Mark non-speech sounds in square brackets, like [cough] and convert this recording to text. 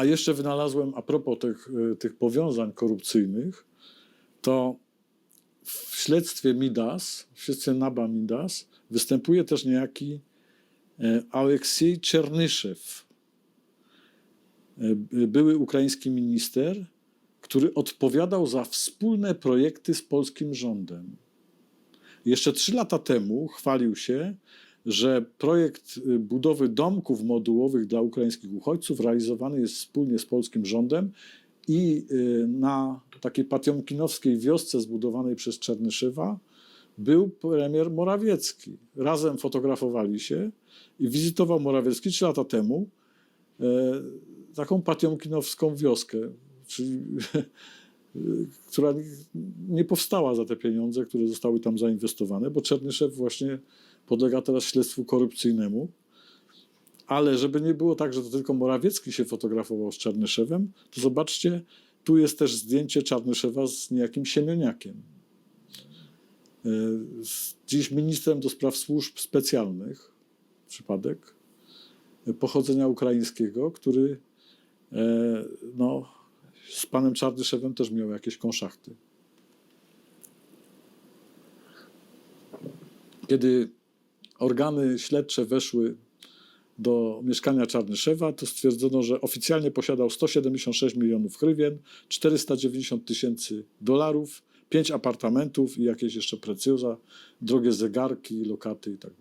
A jeszcze wynalazłem, a propos tych, y, tych powiązań korupcyjnych, to w śledztwie Midas, w śledztwie Naba Midas, występuje też niejaki e, Aleksiej Czernyszew, e, by- były ukraiński minister, który odpowiadał za wspólne projekty z polskim rządem. Jeszcze trzy lata temu chwalił się, że projekt y, budowy domków modułowych dla ukraińskich uchodźców realizowany jest wspólnie z polskim rządem i y, na takiej patiomkinowskiej wiosce zbudowanej przez Czernyszywa był premier Morawiecki. Razem fotografowali się i wizytował Morawiecki trzy lata temu e, taką patiomkinowską wioskę, czyli [laughs] która nie powstała za te pieniądze, które zostały tam zainwestowane, bo Czernyszew właśnie podlega teraz śledztwu korupcyjnemu. Ale żeby nie było tak, że to tylko Morawiecki się fotografował z Czarnyszewem, to zobaczcie, tu jest też zdjęcie Czarnyszewa z niejakim Siemioniakiem. E, Dziś ministrem do spraw służb specjalnych, przypadek, e, pochodzenia ukraińskiego, który e, no, z panem Czarnyszewem też miał jakieś konszachty. Kiedy organy śledcze weszły do mieszkania Czarnyszewa, to stwierdzono, że oficjalnie posiadał 176 milionów hrywien, 490 tysięcy dolarów, pięć apartamentów i jakieś jeszcze precjoza, drogie zegarki, lokaty i tak.